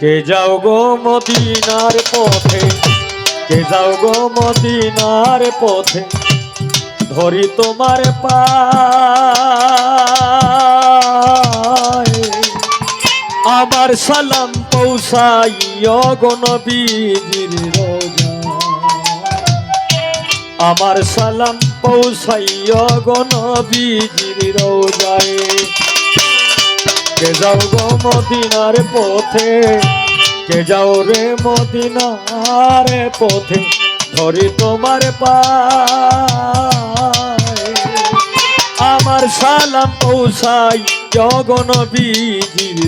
কে যাও গো মদিনার পথে, কে যাও গো মদিনার পথে, ধরি তোমার পায়। আমার সালাম পৌঁছাই গণবীজির রোজা। আমার সালাম পৌঁছাই গণবীজির রোজায়। কে যাও গো মদিনার পথে, কে যাও রে মদিনার পথে, ধরি তোমার পায়। আমার সালাম পৌঁছাই জগন বীজির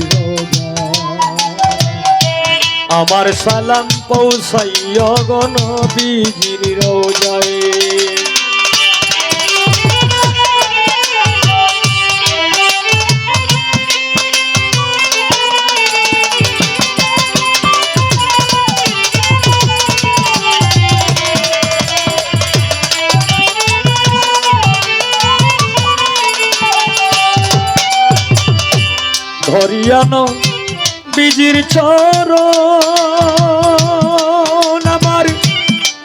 আমার সালাম পৌঁছাই জগন বীজির রোজায়। ধরিয়ানো বিজির চর আমার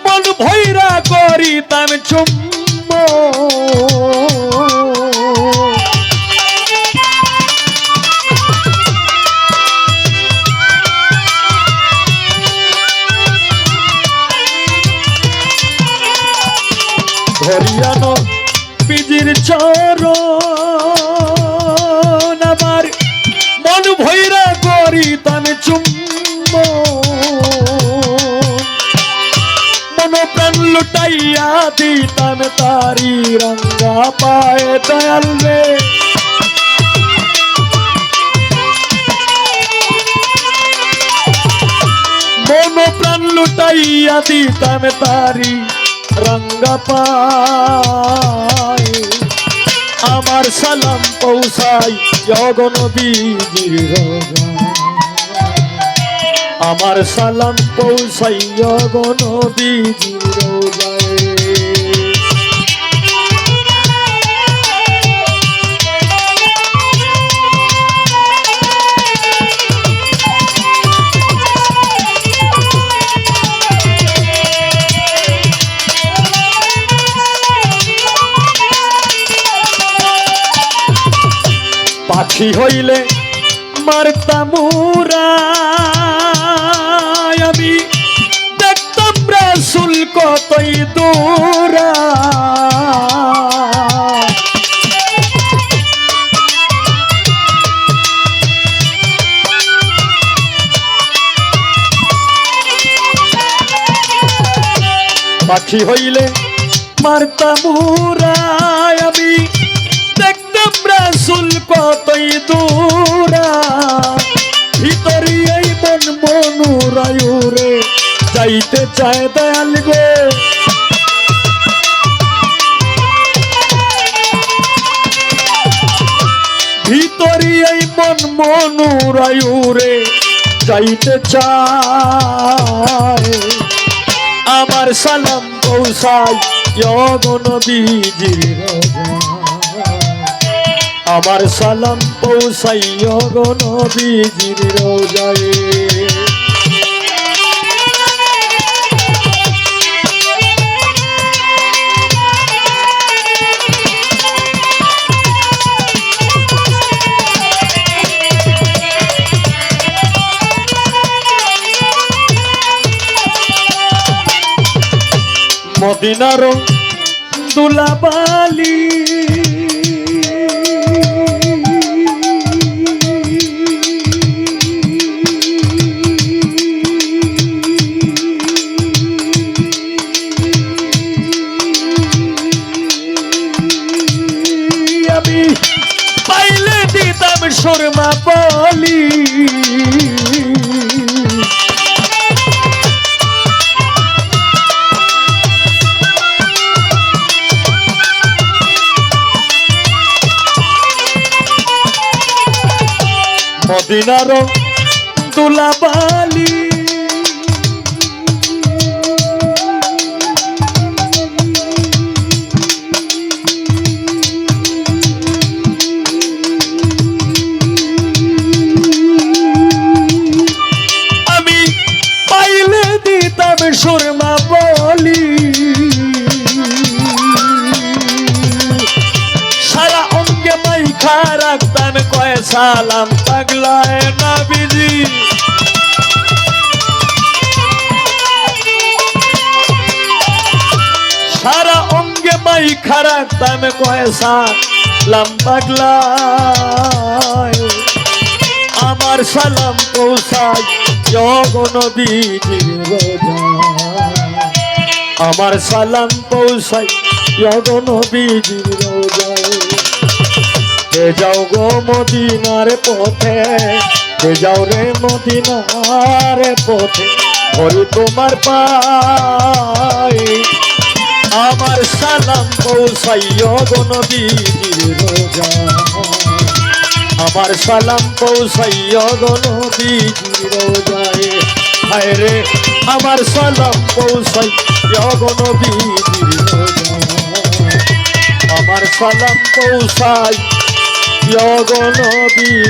মন ভৈরা করি তাম চুম্ব। ধরিয়ানো তামে চুম্ব। মন প্রাণ লুটাইয়া দিতাম তারি রঙ্গা পায়ে দয়াল রে। মন প্রাণ লুটাইয়া দিতাম তারি রঙ্গা পায়। আমার সালাম পৌঁছাই জগন বীজির রোজা আমার সালাম পৌঁছাই জগন বীজির রোজায়। পাখি হইলে মারতামুরা পাখি হইলে মারতামুরা আমি। দেখতাম রাসুল কতই দূরা ভিতরি এই মন মনুরায়ুরে যাইতে চায় দয়াল গো। ভিতরি এই মন মনুরায়ুরে যাইতে চায় আমার সালাম পৌঁছাই জগন বীজির রোজা আমার সালাম পৌঁছাই জগন বীজির রোজায়। মদিনার দুলাবালি আমি পাইলে দিতাম সুরমা বলি। মদিনার দুলাবালি। আমি পাইলে সারা অঙ্গে কয় সালাম পাগলায় নবীজি সারা অঙ্গে মাই লাম পাগলায়। আমার সালাম পৌঁছায় জগনবীজির রোজা। আমার হে যাও গো মদিনার পথে। হে যাও রে মদিনার পথে। হরি তোমার পাই আমার সালাম পৌঁছাইয় গো নবীজির রোজা। আমার সালাম পৌঁছাইয় গো নবীজির রোজায় হায় রে, আমার সালাম পৌঁছাইয় গো নবীজির রোজা। আমার সালাম পৌঁছাই জগনবীর